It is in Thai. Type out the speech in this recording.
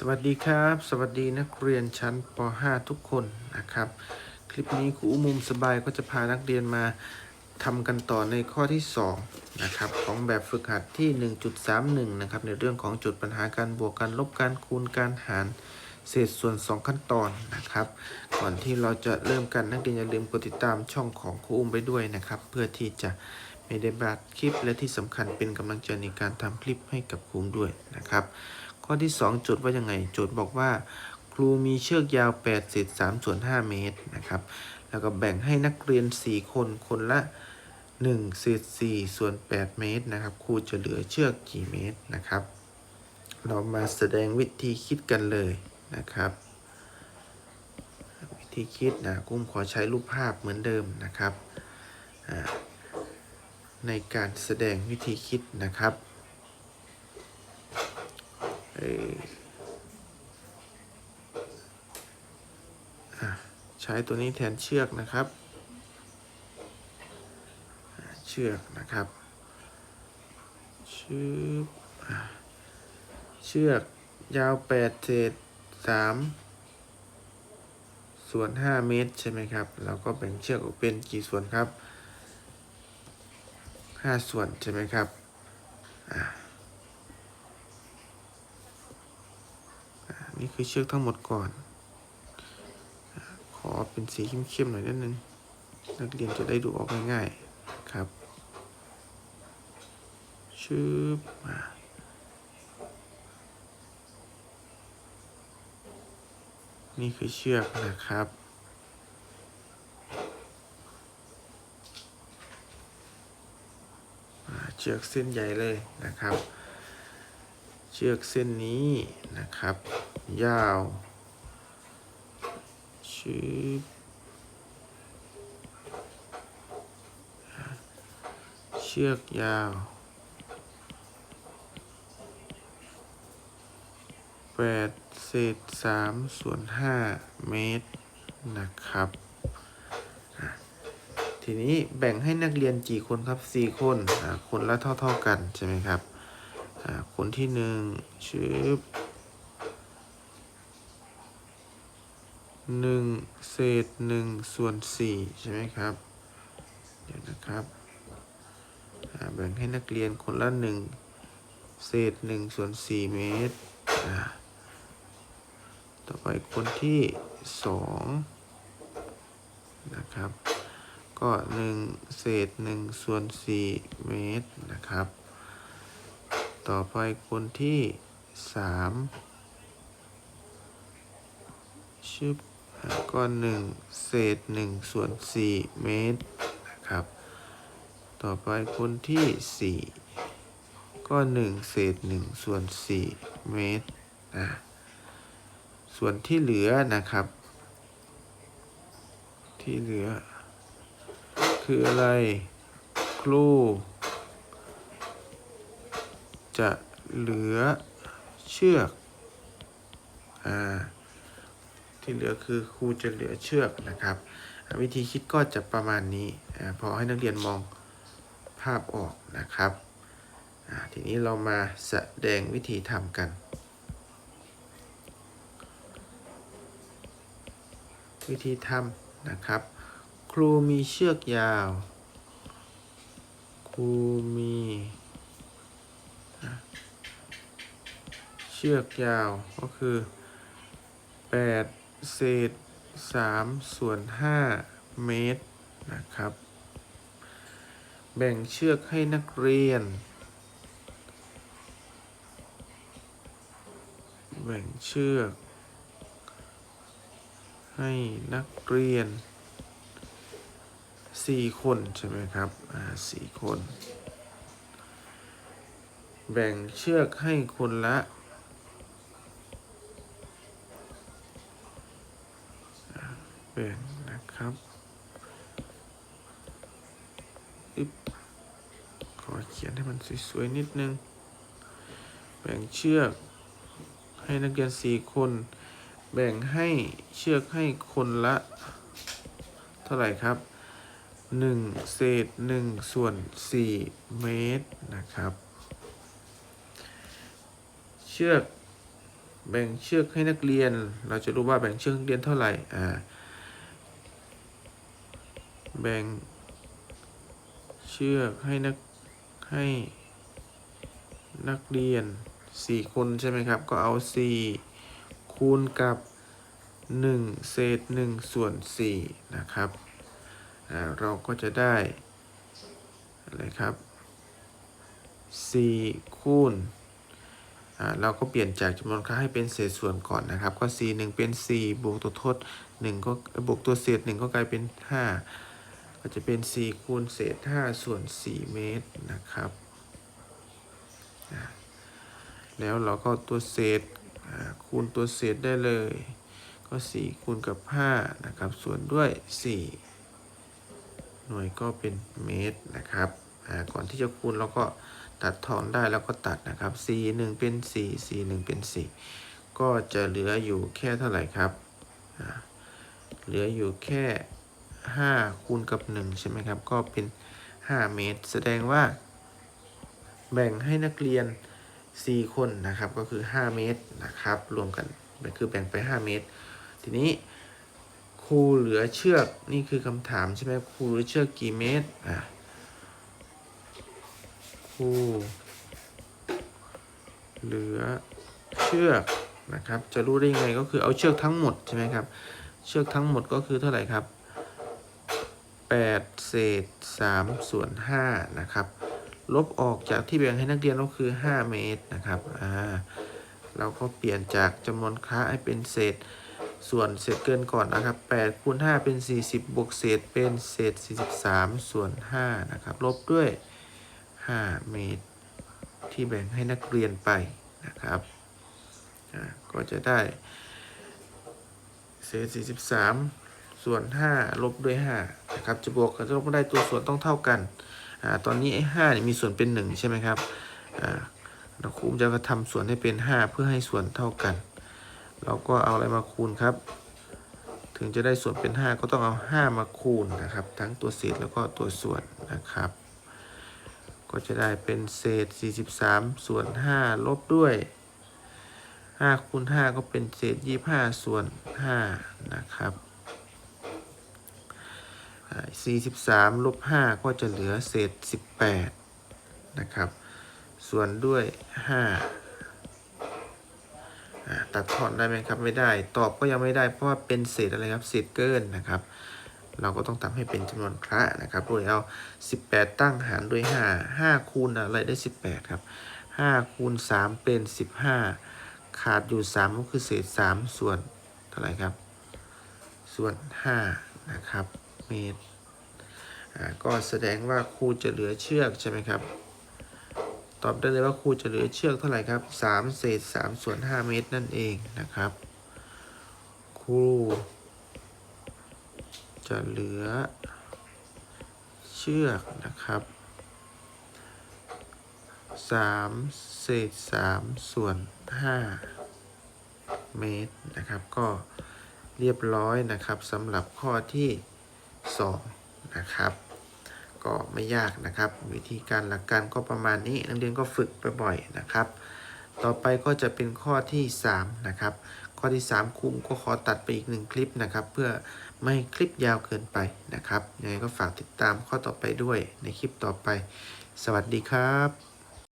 สวัสดีครับ สวัสดีนักเรียนชั้นป .5 ทุกคนนะครับ คลิปนี้ครูอุ้มมุมสบายก็จะพานักเรียนมาทำกันต่อในข้อที่2นะครับของแบบฝึกหัดที่ 1.31 นะครับ ในเรื่องของจุดปัญหาการบวกการลบการคูณการหารเศษส่วน 2 ขั้นตอนนะครับ ก่อนที่เราจะเริ่มกันนักเรียนอย่าลืมกดติดตามช่องของครูอุ้มไปด้วยนะครับ เพื่อที่จะไม่ได้พลาดคลิปและที่สำคัญเป็นกำลังใจในการทำคลิปให้กับครูอุ้มด้วยนะครับ ข้อที่ 2 โจทย์ว่ายังไง โจทย์บอกว่า ครูมีเชือกยาว8เศษ3ส่วน5เมตรนะครับ แล้วก็แบ่งให้นักเรียน 4 คนคนละ1เศษ4ส่วน 8 เมตรนะครับ ครูจะเหลือเชือกกี่เมตรนะครับ เรามาแสดงวิธีคิดกันเลยนะครับ วิธีคิดนะกุ้มขอใช้รูปภาพเหมือนเดิมนะครับ ในการแสดงวิธีคิดนะครับ เออใช้ตัวนี้แทนเชือกนะครับ เชือกนะครับชืบอะเชือกยาวแปดเศษสามส่วนห้าเมตรใช่ไหมครับ เราก็แบ่งเชือกออกเป็นกี่ส่วนครับห้าส่วนใช่ไหมครับอะ นี่คือเชือกทั้งหมดก่อน ขอเป็นสีเข้มๆหน่อยนิดนึง นักเรียนจะได้ดูออกง่ายๆครับชืบมานี่คือเชือกนะครับ เชือกเส้นใหญ่เลยนะครับ ชือกเส้นนี้นะครับ ยาวชืบเชือกยาวแปดเศษสามส่วนห้าเมตรนะครับ ทีนี้แบ่งให้นักเรียนกี่คนครับสี่คน คนละเท่า ๆกันใช่ไหมครับ คนที่หนึ่งชืบหนึ่งเศษหนึ่งส่วนสี่ใช่ไหมครับ เดี๋ยวนะครับแบ่งให้นักเรียนคนละหนึ่งเศษหนึ่งส่วนสี่เมตร ต่อไปคนที่สองนะครับ ก็หนึ่งเศษหนึ่งส่วนสี่เมตรนะครับ ต่อไปคนที่สามชื่อก็หนึ่งเศษหนึ่งส่วนสี่เมตรนะครับ ต่อไปคนที่สี่ก็หนึ่งเศษหนึ่งส่วนสี่เมตรนะส่วนที่เหลือนะครับ ที่เหลือ คืออะไรครู จะเหลือเชือกอ่าที่เหลือคือครูจะเหลือเชือกนะครับ วิธีคิดก็จะประมาณนี้อพอให้นักเรียนมองภาพออกนะครับทีนี้เรามาแสดงวิธีทำกันวิธีทำนะครับ ครูมีเชือกยาว ครูมี เชือกยาวก็คือ 8 เศษ 3 ส่วน 5 เมตรนะครับ แบ่งเชือกให้นักเรียน แบ่งเชือก ให้นักเรียน 4 คนใช่ไหมครับ อ่าสี่คน แบ่งเชือกให้คนละ แบ่งนะครับอึ๊บขอเขียนให้มันสวยๆนิดนึง แบ่งเชือกให้นักเรียนสี่คน แบ่งให้เชือกให้คนละ เท่าไหร่ครับหนึ่งเศษหนึ่งส่วนสี่เมตรนะครับ เชือกแบ่งเชือกให้นักเรียน เราจะรู้ว่าแบ่งเชือกนักเรียนเท่าไหร่ อ่า แบ่ง เชือกให้นักให้นักเรียนสี่คนใช่ไหมครับ ก็เอาสี่คูณกับหนึ่งเศษหนึ่งส่วนสี่นะครับอ่าเราก็จะได้ อะไรครับสี่คูณอ่าเราก็เปลี่ยนจากจำนวนค่าให้เป็นเศษส่วนก่อนนะครับ ก็ 4 1 เป็น 4 บวกตัวทด 1 ก็บวกตัวเศษ 1 ก็กลายเป็น 5 ก็จะเป็น 4 คูณเศษ 5 ส่วน 4 เมตรนะครับแล้วเราก็ตัวเศษคูณตัวเศษได้เลย ก็ 4 คูณกับ 5 นะครับ ส่วนด้วย 4 หน่วยก็เป็นเมตรนะครับก่อนที่จะคูณเราก็ตัดทอนได้แล้วก็ตัดนะครับ c 1เป็น4 c 1เป็น 4 ก็จะเหลืออยู่แค่เท่าไหร่ครับ เหลืออยู่แค่ 5คูณกับ 1 ใช่ไหมครับ ก็เป็น 5 เมตร แสดงว่า แบ่งให้นักเรียน 4 คนนะครับ ก็คือ 5 เมตรนะครับ รวมกันคือแบ่งไป 5 เมตร ทีนี้ครูเหลือเชือกนี่คือคำถามใช่ไหมครูเหลือเชือกกี่เมตรอะครูเหลือเชือกนะครับ จะรู้ได้ยังไงก็คือเอาเชือกทั้งหมดใช่ไหมครับ เชือกทั้งหมดก็คือเท่าไหร่ครับ 8 เศษ 3 ส่วน 5 นะครับ ลบออกจากที่แบ่งให้นักเรียนก็คือ 5 เมตรนะครับอ่าเราก็เปลี่ยนจากจำนวนค้าให้เป็นเศษส่วนเศษเกินก่อนนะครับ8คูณ5เป็น 40 บวกเศษเป็นเศษ 43 ส่วน 5 นะครับ ลบด้วย 5 เมตร ที่แบ่งให้นักเรียนไปนะครับอ่าก็จะได้ เศษ 43 ส่วน 5 ลบด้วย 5 นะครับจะบวกกับจะลบก็ได้ตัวส่วนต้องเท่ากันอ่าตอนนี้ไอ้5เนี่ยมีส่วนเป็น1ใช่ไหมครับอ่าเราครูจะทำส่วนให้เป็น 5 เพื่อให้ส่วนเท่ากัน เราก็เอาอะไรมาคูณครับ ถึงจะได้ส่วนเป็น 5 ก็ต้องเอา 5 มาคูณนะครับ ทั้งตัวเศษแล้วก็ตัวส่วนนะครับ ก็จะได้เป็นเศษ 43 ส่วน 5 ลบด้วย 5คูณ5ก็เป็นเศษ 25 ส่วน 5 นะครับ 43 ลบ 5 ก็จะเหลือเศษ 18 นะครับ ส่วนด้วย5อ่าตัดทอนได้ไหมครับ ไม่ได้ ตอบก็ยังไม่ได้ เพราะว่าเป็นเศษอะไรครับ เศษเกินนะครับ เราก็ต้องทำให้เป็นจำนวนคระนะครับโดยเอา 18 ตั้งหารด้วย 5 5 คูณอะไรได้ 18 ครับ 5 คูณ 3 เป็น 15 ขาดอยู่ 3 ก็คือเศษ 3 ส่วนเท่าไหร่ครับ ส่วน 5 นะครับ เมตรก็แสดงว่าครูจะเหลือเชือกใช่ไหมครับ ตอบได้เลยว่าครูจะเหลือเชือกเท่าไหร่ครับ 3 เศษ 3 ส่วน 5 เมตรนั่นเองนะครับครูจะเหลือเชือกนะครับ 3 เศษ 3 ส่วน 5 เมตรนะครับ ก็เรียบร้อยนะครับสำหรับข้อที่ 2 นะครับ ก็ไม่ยากนะครับ วิธีการหลักการก็ประมาณนี้นักเรียนก็ฝึกบ่อยๆนะครับ ต่อไปก็จะเป็นข้อที่ 3 นะครับ ข้อที่ 3ครูก็ขอตัดไปอีกหนึ่งคลิปนะครับ เพื่อไม่คลิปยาวเกินไปนะครับยังไงก็ฝากติดตามข้อต่อไปด้วยในคลิปต่อไป สวัสดีครับ